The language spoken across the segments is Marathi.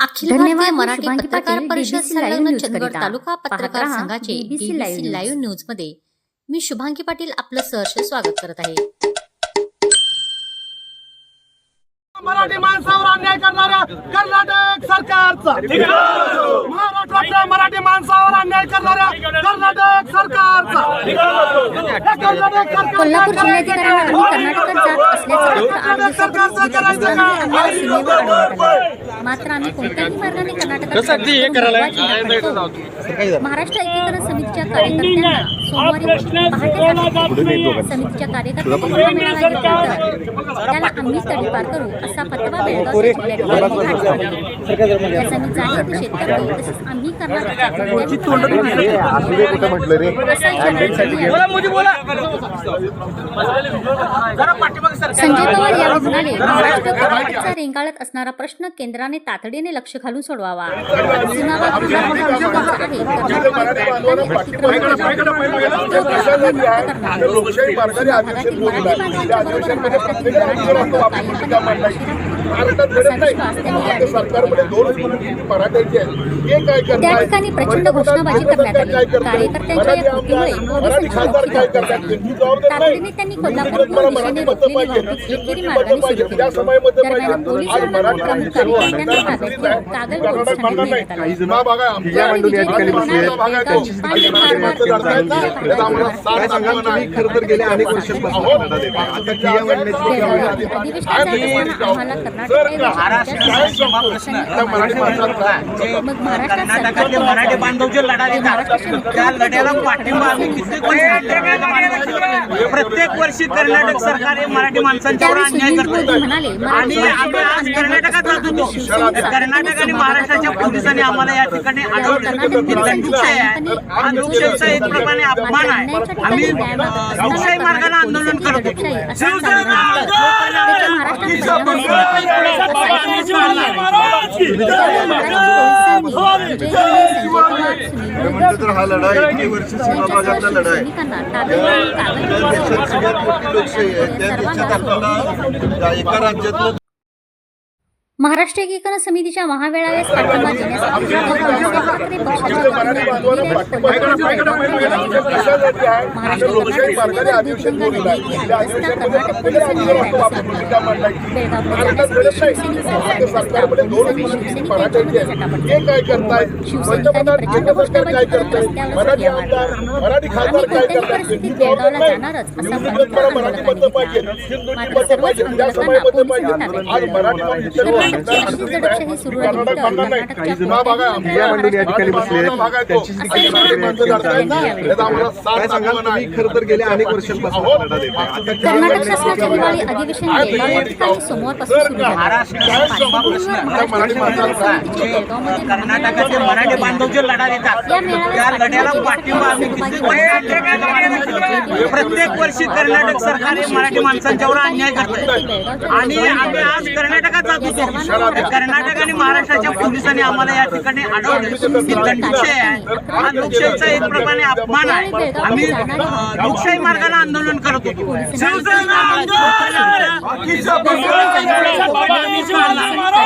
अखिल. भारतीय मराठी पत्रकार परिषद संलग्न चंदगड. तालुका पत्रकार संघाचे न्यूज. लाईव्ह न्यूजमध्ये मी शुभांगी पाटील आपलं सहर्ष स्वागत करत आहे मराठी माणसावर अन्याय करणाऱ्या कर्नाटक सरकारचा. महाराष्ट्रातल्या मराठी माणसावर अन्याय करणाऱ्या कर्नाटक सरकारचा. हे कोल्हापूर आम्ही कर्नाटकात जात असल्याचं. मात्र आम्ही कोणत्याही मार्गाने कर्नाटकात. महाराष्ट्र एकीकरण समितीच्या कार्यकर्त्यांना सोमवारी पहाटे समितीच्या कार्यकर्त्यांनी त्याला आम्हीच तडीपार करू असा फतवा बेळगावच्या जिल्हाधिकाऱ्यांनी काढला. याचा मी जाहीर निषेध करतो. तसेच आम्ही कर्नाटकात असा इशारा दिला. संजय पवार यावेळी म्हणाले महाराष्ट्र कर्नाटकचा रेंगाळत असणारा प्रश्न केंद्राने तातडीने लक्ष घालून सोडवावा. आहे. अधिकार हे त्या ठिकाणी प्रचंड घोषणाबाजी करण्यात आली. कार्यकर्त्यांच्या या कृतीमुळे नाही. तातडीने त्यांनी कोल्हापूर दिशेने रोखलेली वाहतूक एकेरी मार्गाने सुरू केली दरम्यान पोलिसांना प्रमुख कार्यकर्त्यांना ताब्यात घेऊन कागल पोलीस ठाण्यात नेण्यात आलं यावेळी विजय ठिकाणी दिवस बसलेला भाग आहे तो. पाणी कारभार त्याचा आम्हाला साथ दाखवणं नाही. खरं तर गेल्या अनेक वर्षांपासून करणार आहे. आता ठिय्या वाढण्याची बेळगावी अधिवेशनात आम्हाला कर्नाटकातले मराठी बांधव जे लढा देतात. त्या लढ्याला पाठिंबा आम्ही प्रत्येक वर्षी कर्नाटक सरकार हे मराठी माणसांच्यावर त्यावेळी अन्याय म्हणाले आणि आम्ही आज कर्नाटकात जात होतो. कर्नाटक आणि महाराष्ट्राच्या पोलिसांनी आम्हाला या ठिकाणी अडवलं ही दंडुशाही आहे. हा लोकशाहीचा एक प्रमाणे अपमान आहे. आम्ही लोकशाही मार्गाने आंदोलन करत होतो. तर हा लढा इतकी वर्ष सीमाभागातला लढा आहे. त्या देशात सगळ्यात मोठी लोकशाही आहे. त्या देशात आपल्याला एका राज्यातलं महाराष्ट्र एकीकरण समितीच्या महामेळाव्यास पाठिंबा देण्यासाठी करताय मराठी कर्नाटक गेल्या या ठिकाणी सोमवारपासून बांधव जे लढा देतात. त्या लढ्याला पाठिंबा आम्ही प्रत्येक वर्षी कर्नाटक सरकार हे मराठी माणसांच्यावर अन्याय करतात आणि आम्ही आज कर्नाटकात जात होतो कर्नाटक आणि महाराष्ट्राच्या पोलिसांनी आम्हाला या ठिकाणी अडवलं ही दंडुशाही आहे. हा लोकशाहीचा एक प्रमाणे अपमान आहे. आम्ही लोकशाही मार्गाने आंदोलन करत होतो. खरं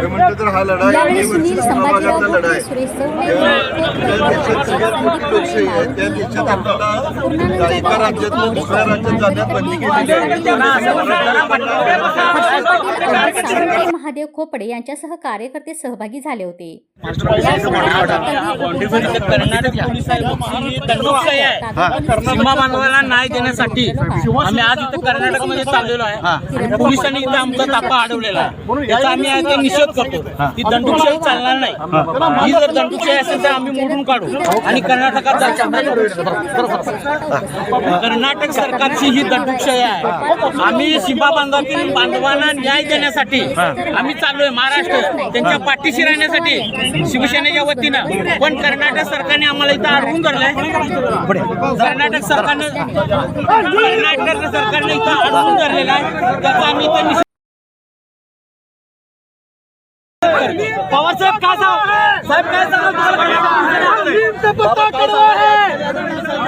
म्हणलं तर हा लढा यावेळी सुनील संभाजीराव सुरेश चौगले त्या देशात सगळ्यात मोठी लोकशाही आहे त्या देशात आपल्याला एका राज्यातून दुसऱ्या राज्यात जाण्यात बंदी केलेली आहे सावंतराव महादेव खोपडे यांच्यासह कार्यकर्ते सहभागी झाले होते. सीमा बांधवाला न्याय देण्यासाठी आम्ही आज इथे कर्नाटकमध्ये चाललेलो आहे. पोलिसांनी इथे आमचा तापा अडवलेला आहे. याचा आम्ही आहे ते निषेध करतो. ही दंडुकशाही चालणार नाही. ही. जर दंडुकशाही असेल तर आम्ही मोडून काढू. आणि कर्नाटकात जायचं कर्नाटक सरकारची ही दंडुकशाही आहे. आम्ही सीमा बांधवातील बांधवांना न्याय देण्यासाठी आम्ही चाललोय महाराष्ट्र. त्यांच्या पाठीशी राहण्यासाठी शिवसेनेच्या वतीनं. पण कर्नाटक सरकारने आम्हाला इथं अडवून धरलंय. कर्नाटक सरकारनं कर्नाटक सरकारने इथं अडवून धरलेलं आहे. त्याचा आम्ही इथं पवार साहेब काय सांग? साहेब काय सांगा आणि लोकशाही मार्गाने आम्ही तिथं जाऊन आलो.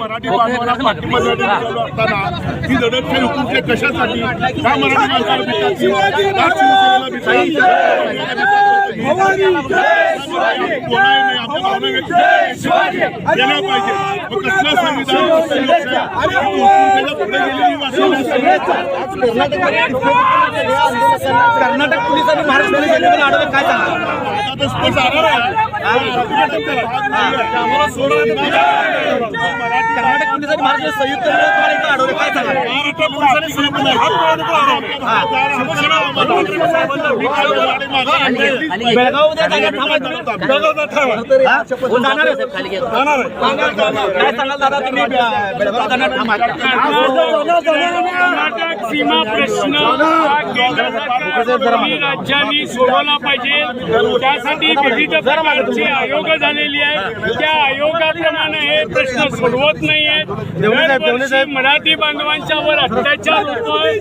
मराठी बांधवांना पाठिंबा असताना ही लढत हुकुमचे कशासाठी का मराठी माणसाला भेटायची का शिवसेनेला भेटायची? कोणाही नाही, आपल्या भावना व्यक्त केल्या पाहिजे कसलं संविधान कर्नाटक पोलीस आणि महाराष्ट्र पोलीस यांच्यामध्ये अडवलं काय सांगा आम्हाला सोडा कर्नाटक महाराष्ट्र संयुक्त काय सांगा महाराष्ट्र. पोलिसांनी काय सांगाल दादा तुम्ही कर्नाटक सीमा प्रश्न केंद्र राज्यांनी सोडवला पाहिजे त्यासाठी विविध प्रकारचे आयोग झालेली आहेत त्या आयोगाप्रमाणे हे प्रश्न सोडवत नाही आहेत. मराठी बांधवांच्या वर अत्याचार होतोय.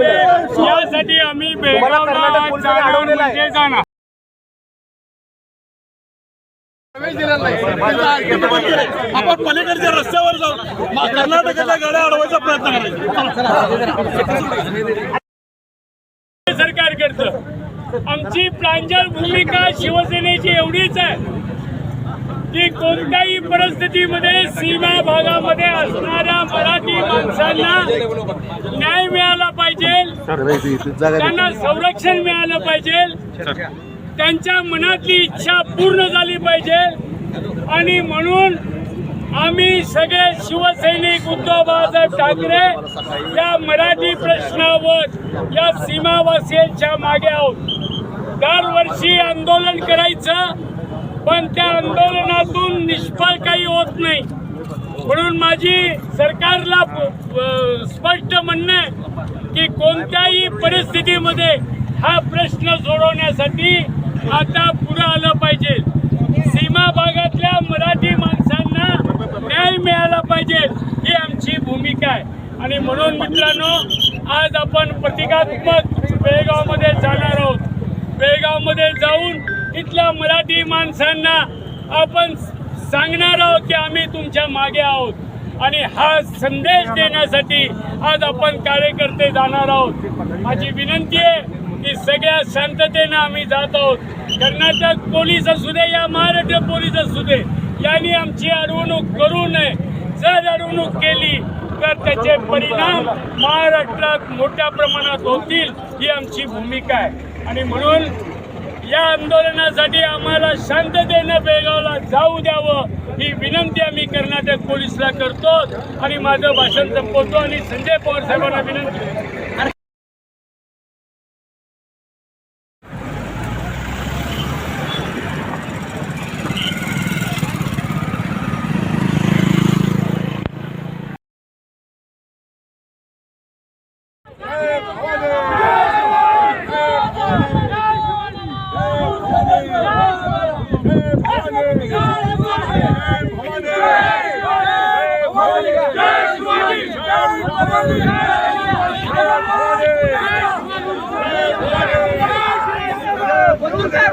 आहे. यासाठी आम्ही बेळगावला जाणार म्हणजे आपण पलीकडच्या रस्त्यावर जाऊन मा- कर्नाटकाच्या गाड्या अडवायचा प्रयत्न करायचा. करतं. आमची प्रांजळ भूमिका शिवसेनेची एवढीच आहे की कोणत्याही परिस्थितीमध्ये सीमा भागामध्ये असणाऱ्या मराठी माणसांना न्याय मिळाला पाहिजे. त्यांना संरक्षण मिळालं पाहिजे. त्यांच्या मनातली इच्छा पूर्ण झाली पाहिजे. आणि म्हणून आम्ही सगळे शिवसैनिक उद्धव बाळासाहेब ठाकरे या मराठी प्रश्नावर या सीमावासियांच्या मागे आहोत. दरवर्षी आंदोलन करायचं पण त्या आंदोलनातून निष्फळ काही होत नाही. म्हणून माझी सरकारला स्पष्ट म्हणणं आहे की कोणत्याही परिस्थितीमध्ये हा प्रश्न सोडवण्यासाठी आता पुढे आलं पाहिजे. सीमा भागातल्या मराठी माणसांना न्याय मिळाला पाहिजे ही आमची भूमिका आहे. आणि म्हणून मित्रांनो आज आपण प्रतिकात्मक बेळगावमध्ये जाणार आहोत. बेळगावमध्ये जाऊन तिथल्या मराठी माणसांना आपण सांगणार आहोत की आम्ही तुमच्या मागे आहोत. आणि हा संदेश देण्यासाठी आज आपण कार्यकर्ते जाणार आहोत. माझी विनंती आहे की सगळ्या शांततेनं आम्ही जात आहोत. कर्नाटक पोलीस असू दे या महाराष्ट्र पोलीस असू दे. यांनी आमची अडवणूक करू नये जर अडवणूक केली तर त्याचे परिणाम महाराष्ट्रात मोठ्या प्रमाणात होतील ही आमची भूमिका आहे. आणि म्हणून या आंदोलनासाठी आम्हाला शांततेनं बेळगावला जाऊ द्यावं ही विनंती आम्ही कर्नाटक पोलिसला करतो. आणि माझं भाषण संपवतो आणि संजय पवार साहेबांना विनंती. जय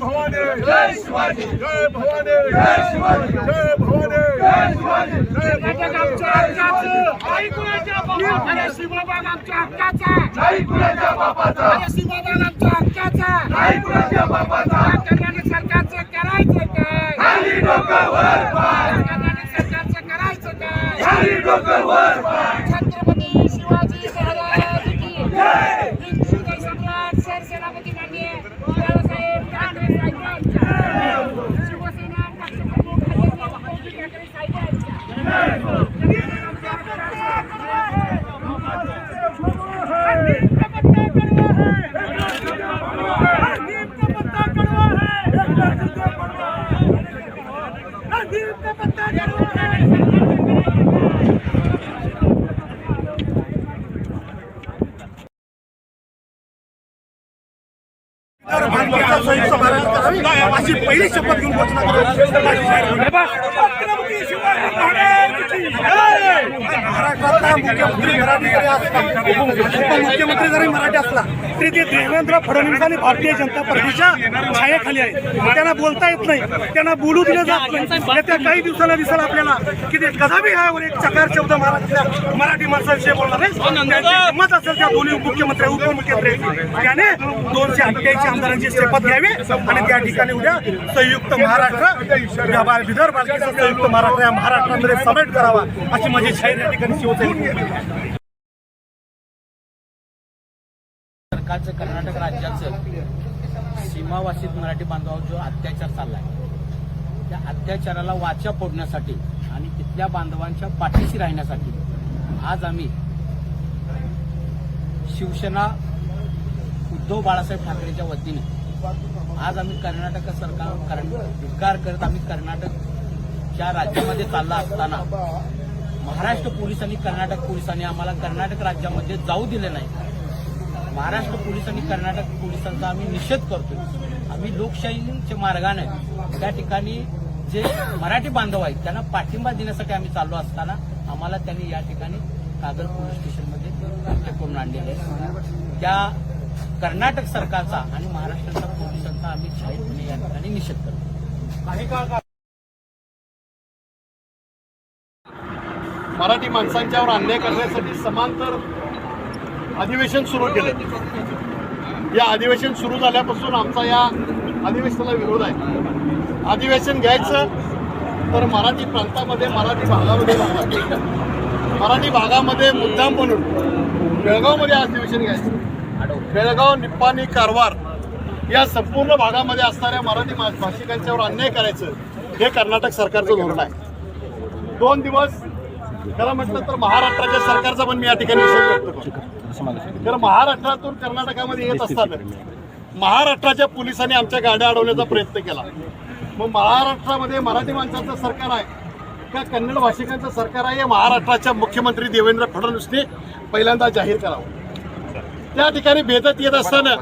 भवानी जय शिवाजी जय भवानी जय शिवाजी जय सरकारचं करायचं काय सरकारचं करायचं काय हिंदू हृदय सम्राट सरसेनापती माननीय बाळासाहेब ठाकरे साहेबांच्या शिवसेना पक्षप्रमुख आदरणीय उद्धव ठाकरे साहेबांच्या तर भारताचा संयुक्त महाराज करावी अशी पहिली शपथ घेऊन घोषणा करू महाराष्ट्रातला मुख्यमंत्री मराठी असला उपमुख्यमंत्री जरी मराठी असला तरी ते देवेंद्र फडणवीस आणि भारतीय जनता पार्टीच्या छायेखाली आहे. त्यांना बोलता येत नाही. त्यांना बोलू दिलं जात नाही. येत्या काही दिवसाला दिसेल आपल्याला की ते कदापि ह्यावर एक चकार शब्द महाराष्ट्रातल्या मराठी माणसाविषयी बोलणार आहे त्यांची हिंमत असेल त्या दोन्ही उपमुख्यमंत्री उपमुख्यमंत्री त्याने दोनशे अठ्ठ्याऐंशी आमदारांची शपथ घ्यावी आणि त्या ठिकाणी उद्या संयुक्त महाराष्ट्र विदर्भ संयुक्त महाराष्ट्र या महाराष्ट्रामध्ये समेट करावा अशी माझी जाहीर या ठिकाणी शिवसेना सरकारचं कर्नाटक राज्याचं सीमावासित मराठी बांधवावर जो अत्याचार चाललाय त्या अत्याचाराला वाचा फोडण्यासाठी आणि तिथल्या बांधवांच्या पाठीशी राहण्यासाठी आज आम्ही शिवसेना उद्धव बाळासाहेब ठाकरेच्या वतीने आज आम्ही कर्नाटक सरकार कारण धिक्कार करत आम्ही कर्नाटक ज्या राज्यामध्ये चालला असताना महाराष्ट्र पोलिसांनी कर्नाटक पोलिसांनी आम्हाला कर्नाटक राज्यामध्ये जाऊ दिले नाही. महाराष्ट्र पोलीस आणि कर्नाटक पोलिसांचा आम्ही निषेध करतो आम्ही लोकशाहीच्या मार्गाने त्या ठिकाणी जे मराठी बांधव आहेत त्यांना पाठिंबा देण्यासाठी आम्ही चाललो असताना आम्हाला त्यांनी या ठिकाणी कागल पोलीस स्टेशनमध्ये अटक करून आणलेले आहे. त्या कर्नाटक सरकारचा आणि महाराष्ट्राच्या पोलिसांचा आम्ही शाही या ठिकाणी निषेध करतो मराठी माणसांच्यावर अन्याय करण्यासाठी समांतर अधिवेशन सुरू केलं. या अधिवेशन सुरू झाल्यापासून आमचा या अधिवेशनाला विरोध आहे. अधिवेशन घ्यायचं तर मराठी प्रांतामध्ये मराठी भागामध्ये मराठी भागामध्ये मुद्दाम म्हणून बेळगावमध्ये अधिवेशन घ्यायचं. बेळगाव निप्पाणी कारवार या संपूर्ण भागामध्ये असणाऱ्या मराठी मा- भाषिकांच्यावर अन्याय करायचं हे कर्नाटक सरकारचं धोरण आहे. दोन दिवस खरं म्हटलं तर महाराष्ट्राच्या सरकारचा पण मी या ठिकाणी विषय व्यक्त करतो. तर महाराष्ट्रातून कर्नाटकामध्ये येत असताना महाराष्ट्राच्या पोलिसांनी आमच्या गाड्या अडवण्याचा प्रयत्न केला. मग महाराष्ट्रामध्ये मराठी माणसाचं सरकार आहे का कन्नड भाषिकांचं सरकार आहे? हे महाराष्ट्राच्या मुख्यमंत्री देवेंद्र फडणवीसने पहिल्यांदा जाहीर करावं. त्या ठिकाणी भेदत येत असताना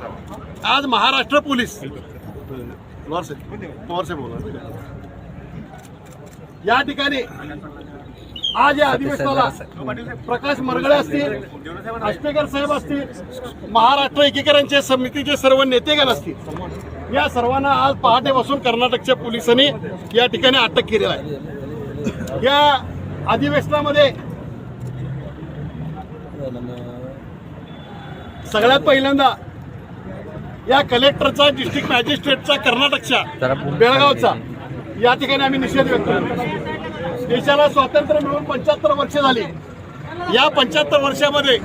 आज महाराष्ट्र पोलीस या ठिकाणी आज या अधिवेशनाला प्रकाश मरगळे असतील आष्टेकर साहेब असतील महाराष्ट्र एकीकरणचे समितीचे सर्व नेतेगण असतील. या सर्वांना आज पहाटेपासून कर्नाटकच्या पोलिसांनी या ठिकाणी अटक केलेला आहे. या अधिवेशनामध्ये सगळ्यात पहिल्यांदा या कलेक्टरचा डिस्ट्रिक्ट मॅजिस्ट्रेटचा कर्नाटकच्या बेळगावचा या ठिकाणी आम्ही निषेध व्यक्त करतो. देशाला स्वातंत्र्य मिळून पंच्याहत्तर वर्ष झाली. या पंच्याहत्तर वर्षामध्ये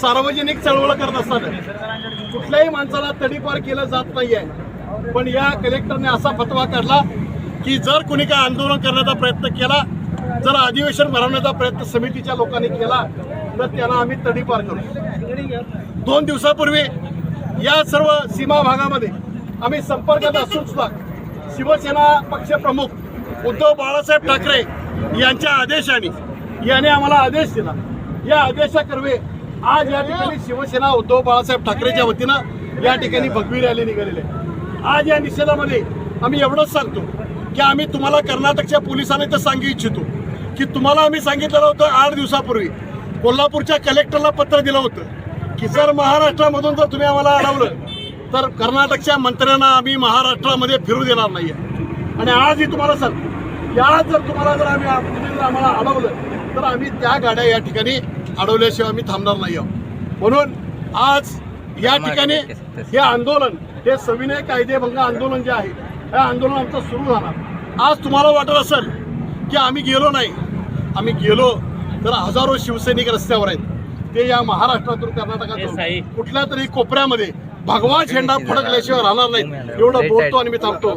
सार्वजनिक चळवळ करत असताना कुठल्याही माणसाला तडीपार केलं जात नाहीये. पण या कलेक्टरने असा फतवा काढला की जर कुणी काय आंदोलन करण्याचा प्रयत्न केला जर अधिवेशन भरवण्याचा प्रयत्न समितीच्या लोकांनी केला तर त्यांना आम्ही तडीपार करू. दोन दिवसापूर्वी या सर्व सीमा भागामध्ये आम्ही संपर्कात असून सुद्धा शिवसेना पक्षप्रमुख उद्धव बाळासाहेब ठाकरे यांच्या आदेशाने याने आम्हाला आदेश दिला. या आदेशाकर्वे आज या ठिकाणी शिवसेना उद्धव बाळासाहेब ठाकरेच्या वतीनं या ठिकाणी भगवी रॅली निघालेली आहे. आज या निषेधामध्ये आम्ही एवढंच सांगतो की आम्ही तुम्हाला कर्नाटकच्या पोलिसांनी तर सांगू इच्छितो की तुम्हाला आम्ही सांगितलेलं होतं आठ दिवसापूर्वी. कोल्हापूरच्या कलेक्टरला पत्र दिलं होतं की जर महाराष्ट्रामधून जर तुम्ही आम्हाला अडवलं तर कर्नाटकच्या मंत्र्यांना आम्ही महाराष्ट्रामध्ये फिरू देणार नाही आणि आजही तुम्हाला सांगतो. या जर तुम्हाला जर आम्ही आम्हाला अडवलं तर आम्ही त्या गाड्या या ठिकाणी अडवल्याशिवाय आम्ही थांबणार नाही आहोत. म्हणून आज या ठिकाणी हे आंदोलन हे सविनय कायदेभंग आंदोलन जे आहे हे आंदोलन आमचं सुरू झालं आज तुम्हाला वाटत असेल की आम्ही गेलो नाही. आम्ही गेलो तर हजारो शिवसैनिक रस्त्यावर आहेत. ते या महाराष्ट्रातून कर्नाटकात जाऊन कुठल्या तरी कोपऱ्यामध्ये भगवा झेंडा फडकल्याशिवाय राहणार नाहीत. एवढं बोलतो आणि मी थांबतो.